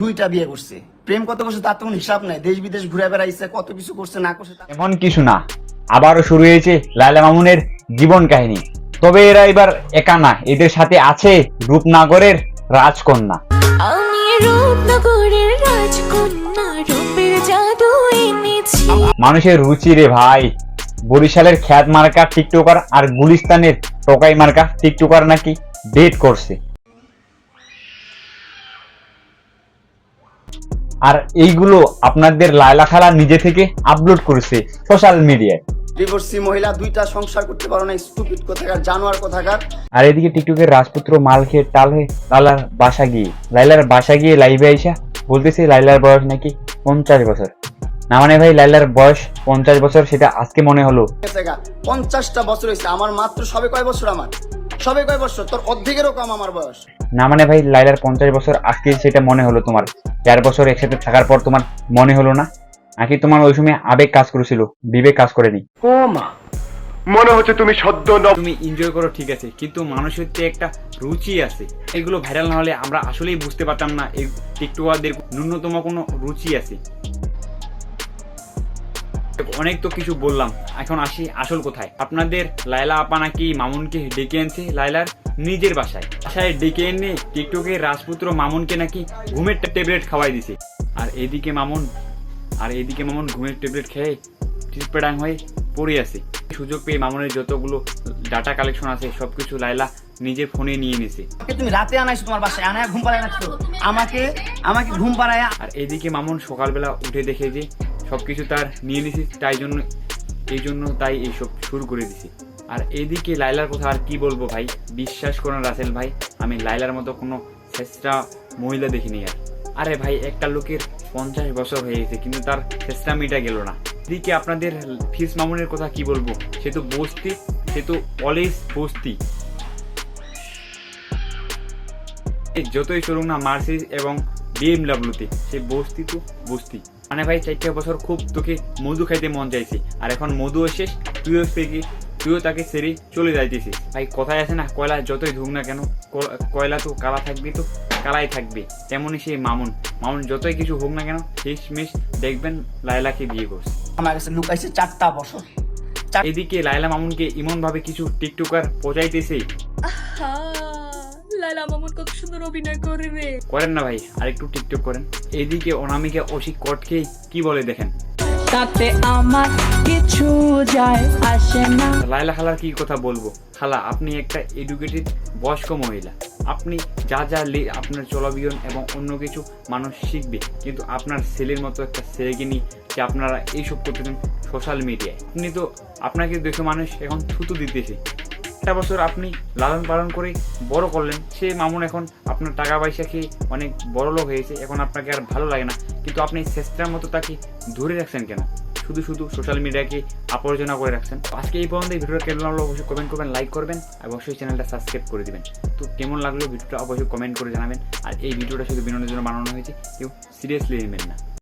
দুইটা বিয়ে করছে। প্রেম কত করছে তার তো কোনো হিসাব নাই। দেশ বিদেশ ঘুরে বেড়াইছে কত কিছু করছে না করছে তা- এমন কিছু না। আবারও শুরু হয়েছে লায়লা মামুনের জীবন কাহিনী। তবে এরা এবার একা না এদের সাথে আছে রূপনাগরের রাজকন্যা। আমি রূপনগরের রাজকন্যা রূপের জাদু এনেছি। মানুষের রুচি রে ভাই। বরিশালের খ্যাত মার্কা টিকটকার আর গুলিস্তানের টোকাই মার্কা টিকটকার নাকি ডেট করছে। আর এইগুলো আপনাদের লায়লা খালা নিজে থেকে আপলোড করেছে সোশ্যাল মিডিয়ায় ডিভোর্সি মহিলা দুইটা সংসার করতে পারো না স্টুপিড কোথাকার জানোয়ার কোথাকার। আর এদিকে টিকটকের রাজপুত্র মাল খেয়ে টাল হয়ে লালার বাসা গিয়ে লাইলার বাসা গিয়ে লাইভে আইসা বলতেছে লাইলার বয়স নাকি পঞ্চাশ বছর। না মানে ভাই লাইলার বয়স পঞ্চাশ বছর সেটা আজকে মনে হলো। পঞ্চাশটা বছর হয়েছে আমার মাত্র সবে কয় বছর আমার? সবে কয় বছর? তোর অর্ধেকেরও কম আমার বয়স। না মানে ভাই লাইলার পঞ্চাশ বছর আজকে সেটা মনে হলো তোমার। চার বছর একসাথে থাকার পর তোমার মনে হলো না? নাকি তোমার ওই সময় আবেগ কাজ করেছিল বিবেক কাজ করেনি? ও মা মনে হচ্ছে তুমি সদ্য তুমি এনজয় করো ঠিক আছে। কিন্তু মানুষের তো একটা রুচি আছে এগুলো ভাইরাল না হলে আমরা আসলেই বুঝতে পারতাম না এই টিকটকারদের ন্যূনতম কোনো রুচি আছে। অনেক তো কিছু বললাম এখন আসি আসল কোথায়? আপনাদের লাইলা আপা নাকি মামুনকে ডেকে আনছে লাইলার নিজের বাসায়। বাসায় ডেকে এনে টিকটকে রাজপুত্র মামুনকে নাকি ঘুমের ট্যাবলেট খাওয়াই দিছে। আর এদিকে মামুন আর এদিকে মামুন ঘুমের ট্যাবলেট খেয়ে টিসপেডাং হয়ে পড়ে আছে। সুযোগ পেয়ে মামুনের যতগুলো ডাটা কালেকশন আছে সবকিছু লাইলা নিজের ফোনে নিয়ে নিছে। তুমি রাতে আনাইছো তোমার বাসায় আনায় ঘুম পাড়ায় রাখছো আমাকে আমাকে ঘুম পাড়ায় আর এদিকে মামুন সকালবেলা উঠে দেখে যে সবকিছু তার নিয়ে নিছে তাই জন্য এই জন্য তাই এইসব শুরু করে দিছে। আর এদিকে লাইলার কথা আর কি বলব ভাই? বিশ্বাস করুন রাসেল ভাই, আমি লাইলার মতো কোনো চেষ্টা মহিলা দেখিনি আর। আরে ভাই, একটা লোকের পঞ্চাশ বছর হয়ে গেছে, কিন্তু তার চেষ্টা মিটা গেল না। এদিকে আপনাদের ফিস মামুনের কথা কি বলব? সে তো বস্তি, সে তো অলওয়েজ বস্তি। যতই চলুক না মার্সিস এবং বিএমডাব্লিউতে, সে বস্তি তো বস্তি। মানে ভাই, চারটে বছর খুব তোকে মধু খাইতে মন চাইছে। আর এখন মধুও শেষ, তুইও থেকে তুইও তাকে সেরে চলে যাইতেছিস। ভাই কথায় আছে না কয়লা যতই ধুক না কেন কয়লা তো কালা থাকবে তো কালাই থাকবে তেমনই সেই মামুন। মামুন যতই কিছু হোক না কেন শেষ মেশ দেখবেন লাইলাকে বিয়ে করছে। আমার কাছে লুকাইছে চারটা বছর। এদিকে লাইলা মামুনকে এমন ভাবে কিছু টিকটকার পচাইতেছে। আহা, লালা মামুন কত সুন্দর অভিনয় করে রে। করেন না ভাই আরেকটু টিকটক করেন। এদিকে অনামিকা অসি কটকে কি বলে দেখেন? তাতে আমার কিছু যায় আসে না। লাইলা খালার কি কথা বলব? খালা আপনি একটা এডুকেটেড বয়স্ক মহিলা। আপনি যা যা লে আপনার চলাবিয়ন এবং অন্য কিছু মানুষ শিখবে, কিন্তু আপনার ছেলের মতো একটা ছেলেকে নিয়ে যে আপনারা এইসব করতেছেন সোশ্যাল মিডিয়ায় আপনি তো আপনাকে দেখে মানুষ এখন থুতু দিতেছে। একটা বছর আপনি লালন পালন করে বড় করলেন, সে মামুন এখন আপনার টাকা পয়সা খেয়ে অনেক বড় লোক হয়েছে, এখন আপনাকে আর ভালো লাগে না। কিন্তু আপনি শেষটার মতো তাকে ধরে রাখছেন কেন? শুধু শুধু সোশ্যাল মিডিয়াকে আবর্জনা করে রাখছেন। আজকে এই পর্যন্ত এই ভিডিওটা কেমন লাগল অবশ্যই কমেন্ট করবেন লাইক করবেন আর অবশ্যই চ্যানেলটা সাবস্ক্রাইব করে দেবেন। তো কেমন লাগল ভিডিওটা অবশ্যই কমেন্ট করে জানাবেন। আর এই ভিডিওটা শুধু বিনোদনের জন্য বানানো হয়েছে, কেউ সিরিয়াসলি নেবেন না।